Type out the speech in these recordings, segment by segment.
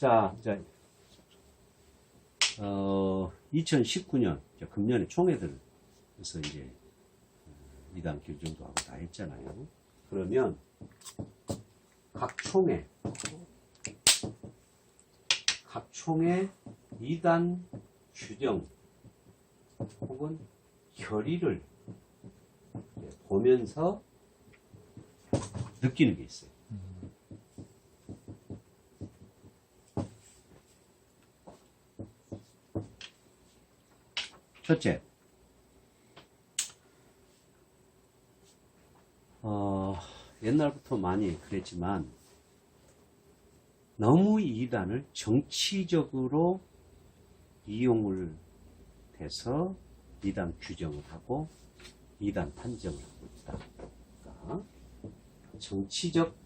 자, 이제, 어, 2019년, 금년에 총회들에서 이제, 어, 이단 규정도 하고 다 했잖아요. 그러면, 각 총회, 각 총회 2단 규정, 혹은 결의를 이제 보면서 느끼는 게 있어요. 첫째, 어, 옛날부터 많이 그랬지만, 너무 이단을 정치적으로 이용을 해서 이단 규정을 하고 이단 판정을 하고 있다. 그러니까 정치적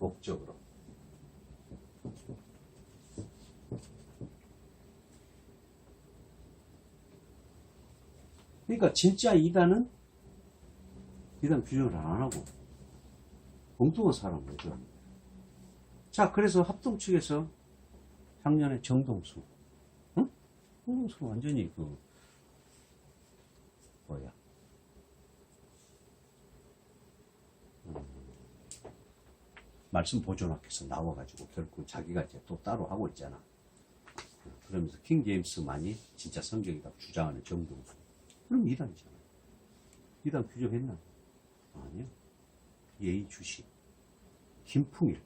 목적으로. 그러니까 진짜 이단은 이단 규정을 안 하고 엉뚱한 사람을 들 자, 그래서 합동 측에서 작년에 정동수, 응? 정동수 완전히 그 뭐야? 음, 말씀 보존학에서 나와가지고 결국 자기가 이제 또 따로 하고 있잖아. 그러면서 킹 제임스 만이 진짜 성경이다 주장하는 정동수. 그럼 이단이잖아. 이단 규정했나? 아니요. 예의주시, 김풍일.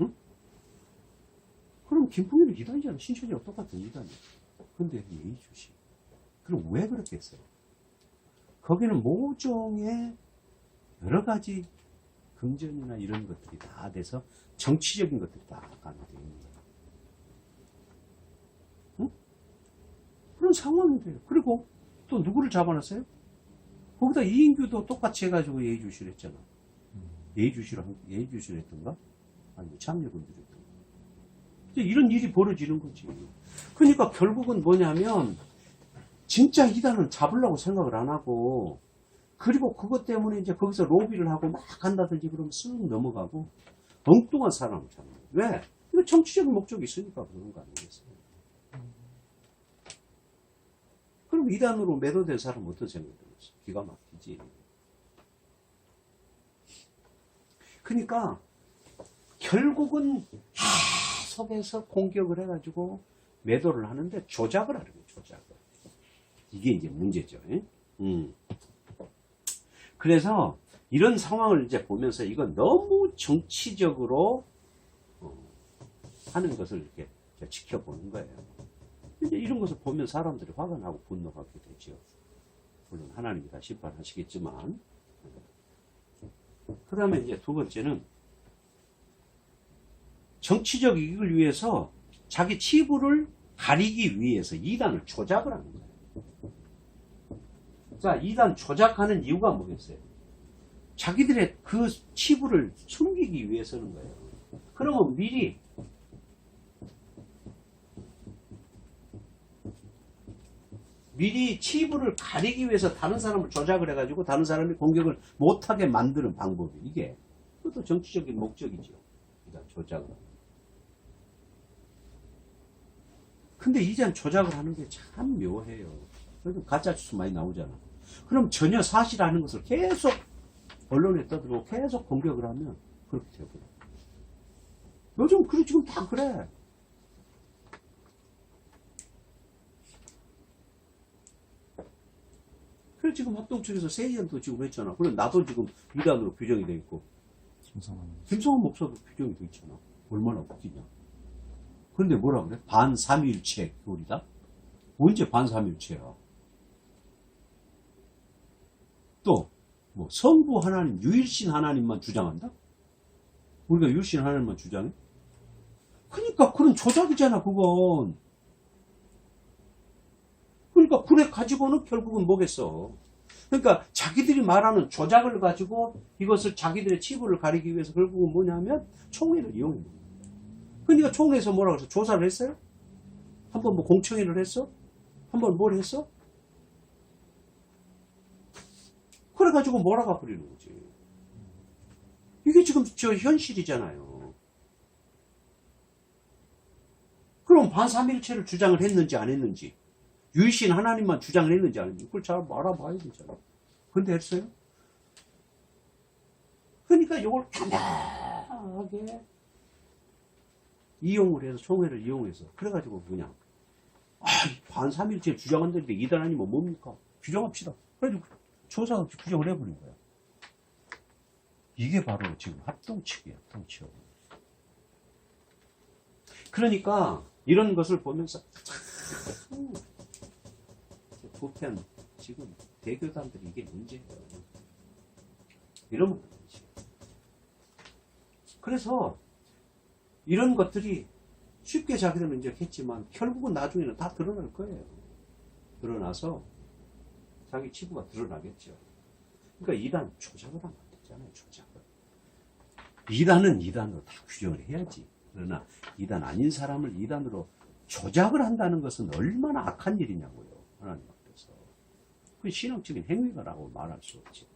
응? 그럼 김풍일은 이단이잖아. 신천지랑 똑같은 이단이야. 근데 예의주시. 그럼 왜 그렇게 했어요? 거기는 모종의 여러 가지 금전이나 이런 것들이 다 돼서 정치적인 것들이 다 거예요. 응? 그런 상황인데요. 그리고 또 누구를 잡아놨어요? 거기다 이인규도 똑같이 해가지고 예의주시를 했잖아. 예의주시를, 한- 예의주시를 했던가? 아니면 참여군들이 했던가? 이런 일이 벌어지는 거지. 그러니까 결국은 뭐냐면, 진짜 이단은 잡으려고 생각을 안 하고, 그리고 그것 때문에 이제 거기서 로비를 하고 막 한다든지 그러면 쓱 넘어가고, 엉뚱한 사람을 잡는 거예요. 왜? 이거 정치적인 목적이 있으니까 그러는 거 아니겠어요? 그럼 이단으로 매도된 생각이 들었어? 기가 막히지. 그러니까, 결국은 계속해서 공격을 해가지고 매도를 하는데 조작을 하는 거예요, 조작을. 이게 이제 문제죠. 예? 음. 그래서 이런 상황을 이제 보면서 이건 너무 정치적으로 어, 하는 것을 이렇게 지켜보는 거예요. 이제 이런 것을 보면 사람들이 화가 나고 분노하게 되죠. 물론 하나님이 다 심판하시겠지만. 그 다음에 이제 두 번째는 정치적 이익을 위해서 자기 치부를 가리기 위해서 이단을 조작을 하는 거예요. 자, 이단 조작하는 이유가 뭐겠어요? 자기들의 그 치부를 숨기기 위해서는 거예요. 그러면 미리 미리 치부를 가리기 위해서 다른 사람을 조작을 해가지고 다른 사람이 공격을 못하게 만드는 방법이 이게 그것도 정치적인 목적이죠. 일단 조작을. 근데 이젠 조작을 하는 게 참 묘해요. 그래도 가짜 뉴스 많이 나오잖아. 그럼 전혀 사실 아닌 것을 계속 언론에 떠들고 계속 공격을 하면 그렇게 되고요. 요즘 그래 지금 다 그래. 그래 지금 합동 측에서 세이언도 지금 했잖아. 그래 나도 지금 이단으로 규정이 돼 있고 김성환 김성환 목사도 규정이 돼 있잖아. 얼마나 웃기냐. 그런데 뭐라 그래? 반삼일체 교리다? 언제 반삼일체야? 또, 뭐, 성부 하나님, 유일신 하나님만 주장한다? 우리가 유일신 하나님만 주장해? 그러니까 그런 조작이잖아, 그건. 그러니까 그래 가지고는 결국은 뭐겠어. 그러니까 자기들이 말하는 조작을 가지고 이것을 자기들의 치부를 가리기 위해서 결국은 뭐냐면 총회를 이용해. 그러니까 총회에서 뭐라고 했어? 조사를 했어요? 한번 뭐 공청회를 했어? 한번 뭘 했어? 그래가지고 몰아가 버리는 거지. 이게 지금 저 현실이잖아요. 그럼 반삼일체를 주장을 했는지 안 했는지, 유일신 하나님만 주장을 했는지 안 했는지, 그걸 잘 알아봐야 되잖아요. 근데 했어요? 그러니까 이걸 가만하게 이용을 해서, 총회를 이용해서, 그래가지고 그냥, 아, 반삼일체 주장한다는데 이단 아니면 뭡니까? 규정합시다. 그래가지고 조사 없이 규정을 해버린 거야. 이게 바로 지금 합동측이에요, 합동측. 그러니까 이런 것을 보면서 참 보편 지금 대교단들이 이게 문제예요. 안 되지. 그래서 이런 것들이 쉽게 자기들은 이제 했지만 결국은 나중에는 다 드러날 거예요. 드러나서 자기 치부가 드러나겠죠. 그러니까 이단 조작을 하면 안 되잖아요, 조작을. 이단은 이단으로 다 규정을 해야지. 그러나 이단 아닌 사람을 이단으로 조작을 한다는 것은 얼마나 악한 일이냐고요. 하나님. 그 신앙적인 행위가라고 말할 수 없지.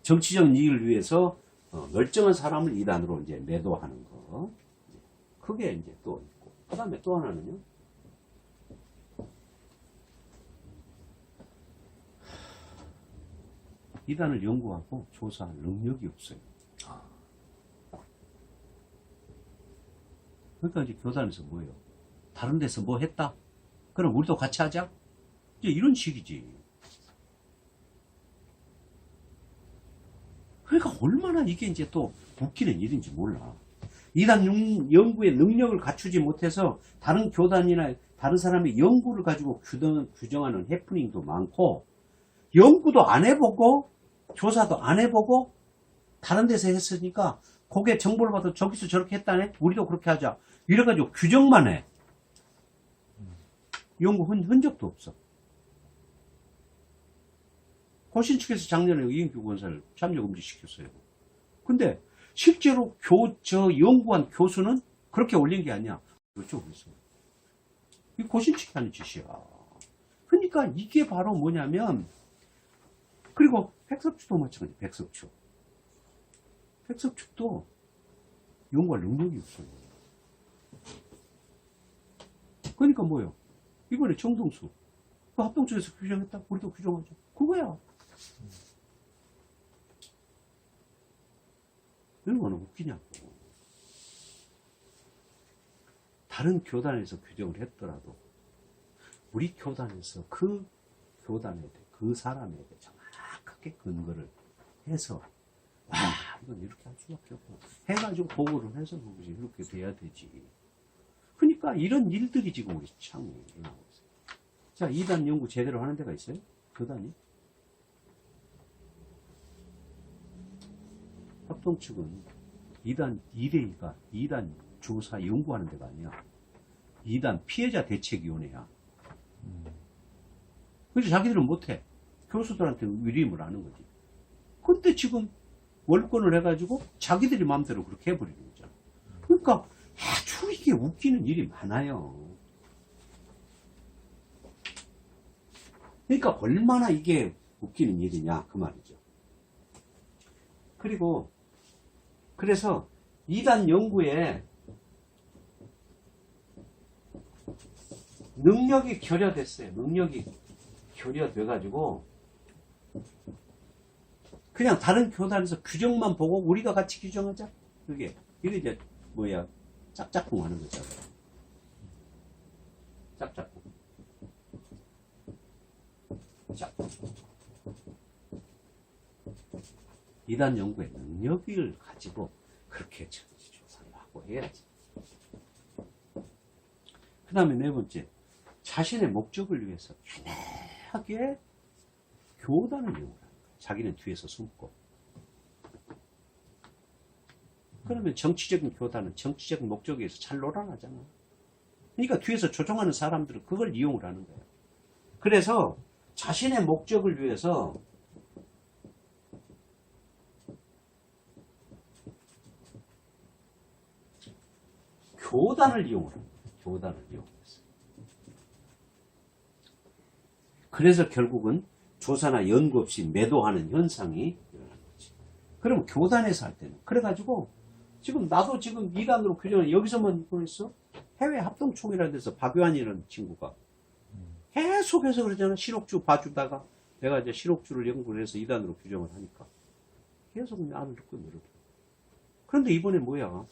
정치적 이익을 위해서 어, 멀쩡한 사람을 이단으로 이제 매도하는 거. 그게 이제 또 있고. 그 다음에 또 하나는요. 이단을 연구하고 조사할 능력이 없어요. 그러니까 이제 교단에서 뭐예요? 다른 데서 뭐 했다? 그럼 우리도 같이 하자? 이제 이런 식이지. 그러니까 얼마나 이게 이제 또 웃기는 일인지 몰라. 이단 연- 연구의 능력을 갖추지 못해서 다른 교단이나 다른 사람의 연구를 가지고 규정, 규정 하는 해프닝도 많고, 연구도 안 해보고, 조사도 안 해보고, 다른 데서 했으니까, 거기에 정보를 받아 저기서 저렇게 했다네? 우리도 그렇게 하자. 이래가지고 규정만 해. 연구 흔, 흔적도 없어. 고신 측에서 작년에 이인규 권사를 참여 금지시켰어요. 근데 실제로 교, 저 연구한 교수는 그렇게 올린 게 아니야. 그렇죠, 그래서. 이 고신 측이 하는 짓이야. 그러니까 이게 바로 뭐냐면, 그리고 백석축도 마찬가지, 백석축. 백석축도 연구할 능력이 없어요. 그러니까 뭐예요? 이번에 정동수. 그 합동쪽에서 규정했다? 우리도 규정하자. 그거야. 얼마나 웃기냐고. 다른 교단에서 규정을 했더라도 우리 교단에서 그 교단에 대해 그 사람에 대해 정확하게 근거를 해서 와 이건 이렇게 할 수밖에 없고 해가지고 보고를 해서 이렇게 돼야 되지. 그러니까 이런 일들이 지금 우리 참 일어나고 있어요. 자, 2단 연구 제대로 하는 데가 있어요? 교단이? 합동 측은 2단 2대2가 2단 조사 연구하는 데가 아니야. 2단 피해자 대책위원회야. 그래서 자기들은 못해. 교수들한테 위임을 하는 거지. 근데 지금 월권을 해가지고 자기들이 마음대로 그렇게 해버리는 거잖아. 그러니까 아주 이게 웃기는 일이 많아요. 그러니까 얼마나 이게 웃기는 일이냐 그 말이죠. 그리고 그래서 이단 연구에 능력이 결여됐어요. 능력이 결여돼 가지고 그냥 다른 교단에서 규정만 보고 우리가 같이 규정하자. 그게 이게 이제 뭐야 짝짝꿍 하는 거잖아. 짝짝꿍. 자. 이단 연구의 능력을 가지고 그렇게 조사를 하고 해야지. 그 다음에 네 번째, 자신의 목적을 위해서 애매하게 교단을 이용하는 거야. 자기는 뒤에서 숨고. 그러면 정치적인 교단은 정치적인 목적에 의해서 잘 놀아나잖아. 그러니까 뒤에서 조종하는 사람들은 그걸 이용을 하는 거예요. 그래서 자신의 목적을 위해서 교단을 이용을 합니다. 교단을 이용해서. 그래서 결국은 조사나 연구 없이 매도하는 현상이 일어나는 그러면 교단에서 할 때는. 그래가지고, 지금 나도 지금 이단으로 규정을 여기서만 보냈어? 해외 합동총회라는 데서 박유한이라는 친구가 계속해서 그러잖아. 실옥주 봐주다가 내가 이제 실옥주를 연구를 해서 이단으로 규정을 하니까 계속 나를 듣고 늘어. 그런데 이번에 뭐야?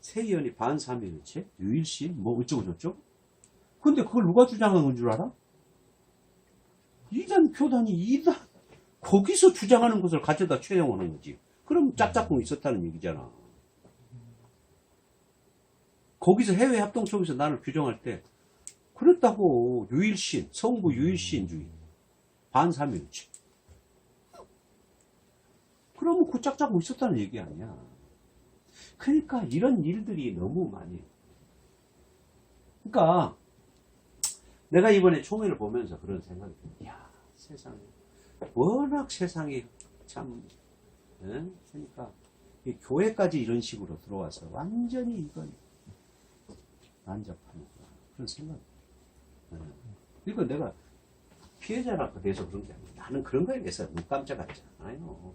세의원이 반사면일체, 유일시, 뭐 어쩌고 저쩌고. 근데 그걸 누가 주장한 건 줄 알아? 이단 교단이 이단 거기서 주장하는 것을 가져다 채용하는 거지. 그럼 짝짝꿍 있었다는 얘기잖아. 거기서 해외 합동총회에서 나를 규정할 때 그랬다고 유일신, 성부 유일신주의, 반사면체. 그러면 그 짝짝꿍 있었다는 얘기 아니야. 그러니까 이런 일들이 너무 많이. 그러니까 내가 이번에 총회를 보면서 그런 생각이 들어요. 야, 세상에. 워낙 세상이 참, 예? 그러니까 이 교회까지 이런 식으로 들어와서 완전히 이건 난잡하는구나. 그런 생각이 들어요. 예. 그러니까 내가 피해자라고 돼서 그런 게 아니야. 나는 그런 거에 대해서 눈 깜짝하지 않아요.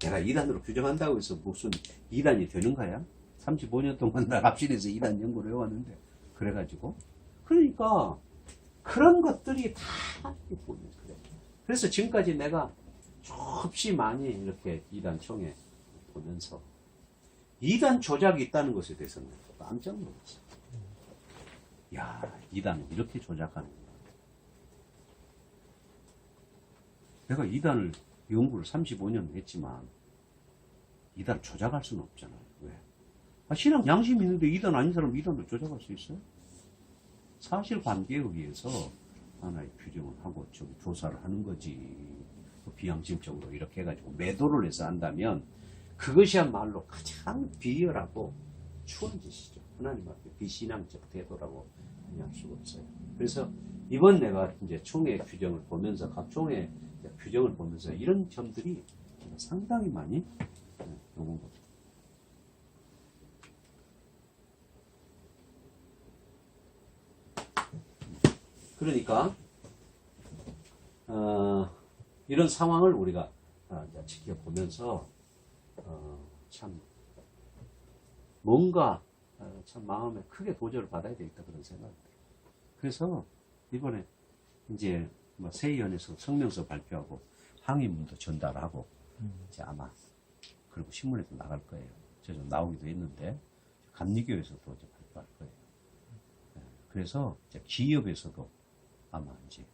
내가 이단으로 규정한다고 해서 무슨 이단이 되는 거야? 35년 동안 나 합실에서 이단 연구를 해왔는데 그래가지고 그러니까 그런 것들이 다 보면 그래. 그래서 지금까지 내가 조금씩 많이 이렇게 이단 총회 보면서 이단 조작이 있다는 것에 대해서는 깜짝 놀랐어. 야, 이단은 이렇게 조작하는구나. 내가 이단을 연구를 35년 했지만 이단 조작할 수는 없잖아요. 왜? 아, 신앙 양심이 있는데 이단 아닌 사람 이단도 조작할 수 있어요? 사실 관계에 의해서 하나의 규정을 하고 좀 조사를 하는 거지. 뭐 비양심적으로 이렇게 해가지고 매도를 해서 한다면 그것이야말로 가장 비열하고 추한 짓이죠. 하나님 앞에 비신앙적 태도라고 할 수가 없어요. 그래서 이번 내가 이제 총회 규정을 보면서 각 총회 규정을 보면서 이런 점들이 상당히 많이 오는 거죠. 그러니까 어, 이런 상황을 우리가 어, 이제 지켜보면서 어, 참 뭔가 어, 참 마음에 크게 도전을 받아야 되겠다 그런 생각이 들어요. 그래서 이번에 이제 뭐 세의원에서 성명서 발표하고 항의문도 전달하고 이제 아마 그리고 신문에도 나갈 거예요. 제가 나오기도 했는데 감리교에서도 이제 발표할 거예요. 예, 그래서 이제 기업에서도 아마 이제